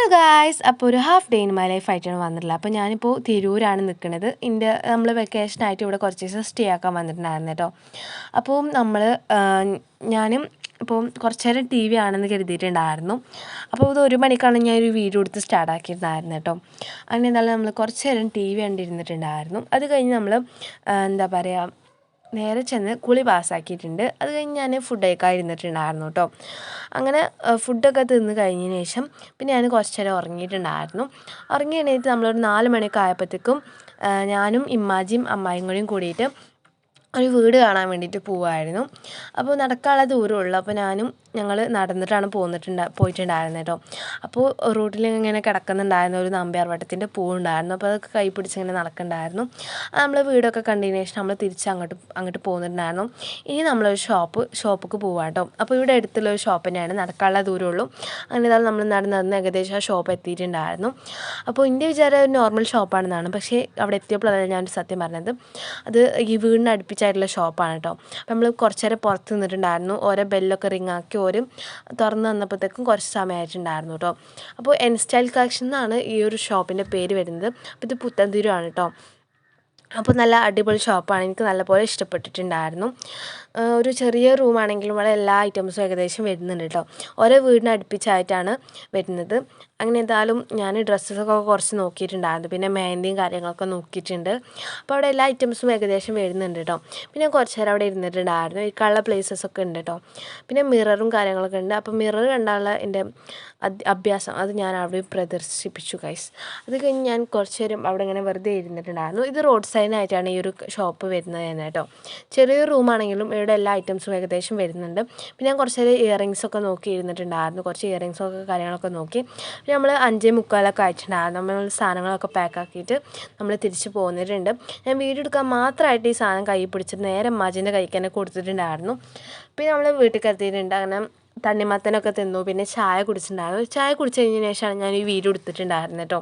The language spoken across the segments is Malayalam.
ഹലോ ഗായ്സ് അപ്പോൾ ഒരു half day in my life ആയിട്ടാണ് വന്നിട്ടുള്ളത്. അപ്പോൾ ഞാനിപ്പോൾ തിരൂരാണ് നിൽക്കുന്നത് എന്റെ നമ്മൾ വെക്കേഷനായിട്ട് ഇവിടെ കുറച്ച് ദിവസം സ്റ്റേ ആക്കാൻ വന്നിട്ടുണ്ടായിരുന്നു കേട്ടോ അപ്പോൾ നമ്മൾ ഞാനും ഇപ്പോൾ കുറച്ച് നേരം ടി വി ആണെന്ന് കരുതിയിട്ടുണ്ടായിരുന്നു. അപ്പോൾ ഇത് ഒരു മണിക്കാണ് ഞാൻ ഒരു വീഡിയോ എടുത്ത് സ്റ്റാർട്ട് ആക്കിയിട്ടുണ്ടായിരുന്നു കേട്ടോ അങ്ങനെ എന്തായാലും നമ്മൾ കുറച്ച് നേരം ടി വി കണ്ടിരുന്നിട്ടുണ്ടായിരുന്നു. അത് കഴിഞ്ഞ് നമ്മൾ എന്താ പറയുക നേരെ ചെന്ന് കുളി പാസ്സാക്കിയിട്ടുണ്ട്. അത് കഴിഞ്ഞ് ഞാൻ ഫുഡ് ഇരുന്നിട്ടുണ്ടായിരുന്നു കേട്ടോ അങ്ങനെ ഫുഡൊക്കെ തിന്ന് കഴിഞ്ഞതിന് ശേഷം പിന്നെ ഞാൻ കുറച്ച് നേരം ഉറങ്ങിയിട്ടുണ്ടായിരുന്നു. ഉറങ്ങി എണീറ്റ് നമ്മളൊരു നാല് മണിയൊക്കെ ആയപ്പോഴത്തേക്കും ഞാനും ഇമ്മാജിയും അമ്മായിയും കൂടിയും കൂടിയിട്ട് ഒരു വീട് കാണാൻ വേണ്ടിയിട്ട് പോവായിരുന്നു. അപ്പോൾ നടക്കാനുള്ള ദൂരമുള്ളൂ അപ്പോൾ ഞാനും ഞങ്ങൾ നടന്നിട്ടാണ് പോന്നിട്ടുണ്ട പോയിട്ടുണ്ടായിരുന്നത് കേട്ടോ. അപ്പോൾ റോട്ടിൽ ഇങ്ങനെ കിടക്കുന്നുണ്ടായിരുന്നു ഒരു നമ്പ്യാർ വട്ടത്തിന്റെ പൂവുണ്ടായിരുന്നു. അപ്പോൾ അതൊക്കെ കൈ പിടിച്ചിങ്ങനെ നടക്കുന്നുണ്ടായിരുന്നു. നമ്മൾ വീടൊക്കെ കണ്ടതിന് ശേഷം നമ്മൾ തിരിച്ച് അങ്ങോട്ട് അങ്ങോട്ട് പോകുന്നുണ്ടായിരുന്നു ഇനി നമ്മളൊരു ഷോപ്പ് ഷോപ്പിക്ക് പോവാം കേട്ടോ. അപ്പോൾ ഇവിടെ അടുത്തുള്ള ഒരു ഷോപ്പ് തന്നെയാണ്. നടക്കാനുള്ള ദൂരമുള്ളൂ അങ്ങനെ ഇതാണ് നമ്മൾ നടന്ന് നടന്ന് ഏകദേശം ആ ഷോപ്പ് എത്തിയിട്ടുണ്ടായിരുന്നു. അപ്പോൾ എന്റെ വിചാരം ഒരു നോർമൽ ഷോപ്പാണെന്നാണ്. പക്ഷേ അവിടെ എത്തിയപ്പോഴാണ് ഞാൻ സത്യം പറഞ്ഞത്. അത് ഈ വീടിന് അടുപ്പിച്ചായിട്ടുള്ള ഷോപ്പാണ് കേട്ടോ. അപ്പോൾ നമ്മൾ കുറച്ച് നേരം പുറത്ത് നിന്നിട്ടുണ്ടായിരുന്നു. ഓരോ ബെല്ലൊക്കെ റിങ് ആക്കി ഓരും തുറന്ന് വന്നപ്പോഴത്തേക്കും കുറച്ച് സമയമായിട്ടുണ്ടായിരുന്നു കേട്ടോ. അപ്പോൾ എൻ സ്റ്റൈൽ കളക്ഷൻ എന്നാണ് ഈ ഒരു ഷോപ്പിന്റെ പേര് വരുന്നത്. അപ്പോൾ ഇത് പുത്തൻതിരുവാണ് കേട്ടോ. അപ്പോൾ നല്ല അടിപൊളി ഷോപ്പാണ്. എനിക്ക് നല്ലപോലെ ഇഷ്ടപ്പെട്ടിട്ടുണ്ടായിരുന്നു. ഒരു ചെറിയ റൂമാണെങ്കിലും ഇവിടെ എല്ലാ ഐറ്റംസും ഏകദേശം വരുന്നുണ്ട് കേട്ടോ ഓരോ വീടിന് അടുപ്പിച്ചായിട്ടാണ് വരുന്നത്. അങ്ങനെ എന്തായാലും ഞാൻ ഡ്രസ്സസൊക്കെ കുറച്ച് നോക്കിയിട്ടുണ്ടായിരുന്നു. പിന്നെ മെഹന്തിയും കാര്യങ്ങളൊക്കെ നോക്കിയിട്ടുണ്ട്. അപ്പോൾ അവിടെ എല്ലാ ഐറ്റംസും ഏകദേശം വരുന്നുണ്ട് കേട്ടോ പിന്നെ കുറച്ച് നേരം അവിടെ ഇരുന്നിട്ടുണ്ടായിരുന്നു. ഇരിക്കാനുള്ള പ്ലേസസ് ഒക്കെ ഉണ്ട് കേട്ടോ പിന്നെ മിററും കാര്യങ്ങളൊക്കെ ഉണ്ട്. അപ്പോൾ മിറർ കണ്ടാലുള്ള എന്റെ അഭ്യാസം അത് ഞാൻ അവിടെ പ്രദർശിപ്പിച്ചു ഗൈസ് അത് കഴിഞ്ഞ് ഞാൻ കുറച്ച് നേരം അവിടെ ഇങ്ങനെ വെറുതെ ഇരുന്നിട്ടുണ്ടായിരുന്നു. ഇത് റോഡ് സൈഡിനായിട്ടാണ് ഈ ഒരു ഷോപ്പ് വരുന്നത് തന്നെ കേട്ടോ. ചെറിയൊരു റൂമാണെങ്കിലും ഇവിടെ എല്ലാ ഐറ്റംസും ഏകദേശം വരുന്നുണ്ട്. പിന്നെ ഞാൻ കുറച്ച് നേരം ഇയറിങ്സ് ഒക്കെ നോക്കി ഇരുന്നിട്ടുണ്ടായിരുന്നു. കുറച്ച് ഇയറിങ്സൊക്കെ കാര്യങ്ങളൊക്കെ നോക്കി. പിന്നെ നമ്മൾ അഞ്ചേ മുക്കാലൊക്കെ അയച്ചിട്ടുണ്ടായിരുന്നു. നമ്മൾ സാധനങ്ങളൊക്കെ പാക്കാക്കിയിട്ട് നമ്മൾ തിരിച്ച് പോന്നിട്ടുണ്ട്. ഞാൻ വീഡിയോ എടുക്കാൻ മാത്രമായിട്ട് ഈ സാധനം കൈ പിടിച്ച് നേരെ മജിന്റെ കൈക്ക് തന്നെ കൊടുത്തിട്ടുണ്ടായിരുന്നു. പിന്നെ നമ്മൾ വീട്ടിൽ എത്തിയിട്ടുണ്ട് അങ്ങനെ തണ്ണിമത്തനൊക്കെ തിന്നു. പിന്നെ ചായ കുടിച്ചിട്ടുണ്ടായിരുന്നു. ചായ കുടിച്ച് കഴിഞ്ഞതിന് ശേഷമാണ് ഞാൻ ഈ വീഡിയോ എടുത്തിട്ടുണ്ടായിരുന്നു കേട്ടോ.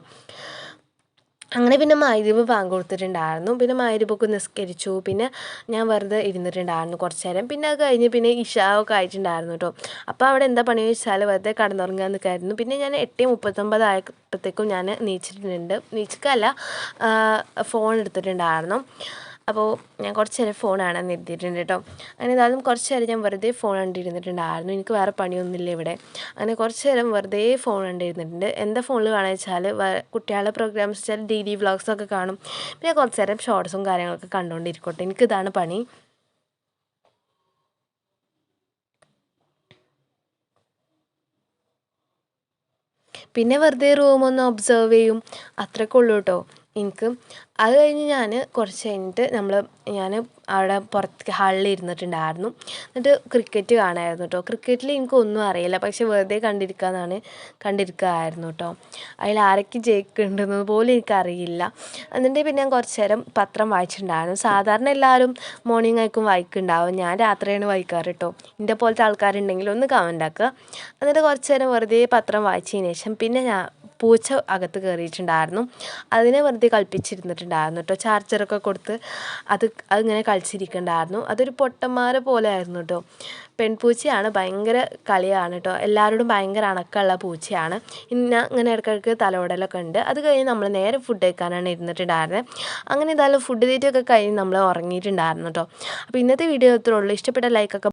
അങ്ങനെ പിന്നെ മൈദീപ് ബാങ്ക് കൊടുത്തിട്ടുണ്ടായിരുന്നു. പിന്നെ മൈദീപൊക്കെ നിസ്കരിച്ചു. പിന്നെ ഞാൻ വെറുതെ ഇരുന്നിട്ടുണ്ടായിരുന്നു കുറച്ച് നേരം. പിന്നെ അത് കഴിഞ്ഞ് പിന്നെ ഇഷ ഒക്കെ ആയിട്ടുണ്ടായിരുന്നു കേട്ടോ. അപ്പോൾ അവിടെ എന്താ പണി വെച്ചാൽ വെറുതെ കടന്നുറങ്ങാൻ നിൽക്കായിരുന്നു. പിന്നെ ഞാൻ എട്ട് മുപ്പത്തൊമ്പത് ആയപ്പോഴത്തേക്കും ഞാൻ നീച്ചിട്ടുണ്ട്. നീച്ചിക്കല്ല ഫോൺ എടുത്തിട്ടുണ്ടായിരുന്നു. അപ്പോൾ ഞാൻ കുറച്ച് നേരം ഫോൺ കാണാൻ നിർത്തിയിട്ടുണ്ട് കേട്ടോ. അങ്ങനെ ഏതായാലും കുറച്ച് നേരം ഞാൻ വെറുതെ ഫോൺ കണ്ടിരുന്നിട്ടുണ്ടായിരുന്നു. എനിക്ക് വേറെ പണിയൊന്നുമില്ല ഇവിടെ. അങ്ങനെ കുറച്ച് നേരം വെറുതെ ഫോൺ കണ്ടിരുന്നിട്ടുണ്ട്. എന്താ ഫോണിൽ കാണുക വെച്ചാൽ കുട്ടികളുടെ പ്രോഗ്രാംസ് വെച്ചാൽ ഡി ഡി വ്ളോഗ്സൊക്കെ കാണും. പിന്നെ കുറച്ച് നേരം ഷോർട്സും കാര്യങ്ങളൊക്കെ കണ്ടുകൊണ്ടിരിക്കട്ടെ എനിക്കിതാണ് പണി. പിന്നെ വെറുതെ റൂമൊന്ന് ഒബ്സർവ് ചെയ്യും. അത്രയ്ക്കുള്ളൂ കേട്ടോ. എനിക്ക് അത് കഴിഞ്ഞ് ഞാൻ കുറച്ച് കഴിഞ്ഞിട്ട് നമ്മൾ ഞാൻ അവിടെ പുറത്ത് ഹാളിൽ ഇരുന്നിട്ടുണ്ടായിരുന്നു. എന്നിട്ട് ക്രിക്കറ്റ് കാണായിരുന്നു കേട്ടോ ക്രിക്കറ്റിൽ എനിക്കൊന്നും അറിയില്ല. പക്ഷെ വെറുതെ കണ്ടിരിക്കാന്നാണ് കണ്ടിരിക്കുകയായിരുന്നു കേട്ടോ അതിൽ ആരൊക്കെ ജയിക്കുന്നുണ്ടെന്ന് പോലും എനിക്കറിയില്ല എന്നിട്ട് പിന്നെ ഞാൻ കുറച്ച് നേരം പത്രം വായിച്ചിട്ടുണ്ടായിരുന്നു. സാധാരണ എല്ലാവരും മോർണിംഗ് ആയിരിക്കും വായിക്കുന്നുണ്ടാവും. ഞാൻ രാത്രിയാണ് വായിക്കാറ് കേട്ടോ എന്റെ പോലത്തെ ആൾക്കാരുണ്ടെങ്കിൽ ഒന്ന് കമന്റ് ആക്കുക. എന്നിട്ട് കുറച്ച് നേരം വെറുതെ പത്രം വായിച്ചതിന് ശേഷം പിന്നെ ഞാൻ പൂച്ച അകത്ത് കയറിയിട്ടുണ്ടായിരുന്നു അതിനെ വെറുതെ കളിപ്പിച്ചിരുന്നിട്ടുണ്ടായിരുന്നു കേട്ടോ ചാർജറൊക്കെ കൊടുത്ത് അത് അതിങ്ങനെ കളിച്ചിരിക്കുന്നുണ്ടായിരുന്നു അതൊരു പൊട്ടന്മാരെ പോലെ ആയിരുന്നു കേട്ടോ പെൺപൂച്ചയാണ് ഭയങ്കര കളിയാണ് കേട്ടോ എല്ലാവരോടും ഭയങ്കര അണക്കമുള്ള പൂച്ചയാണ്. ഇന്ന ഇങ്ങനെ ഇടയ്ക്കിടയ്ക്ക് തലോടലൊക്കെ ഉണ്ട്. അത് കഴിഞ്ഞ് നമ്മൾ നേരെ ഫുഡ് കഴിക്കാനാണ് ഇരുന്നിട്ടുണ്ടായിരുന്നത് അങ്ങനെ ഇതായാലും ഫുഡ് തീറ്റൊക്കെ കഴിഞ്ഞ് നമ്മൾ ഉറങ്ങിയിട്ടുണ്ടായിരുന്നു കേട്ടോ അപ്പോൾ ഇന്നത്തെ വീഡിയോ ഇത്രേ ഉള്ളൂ. ഇഷ്ടപ്പെട്ട ലൈക്കൊക്കെ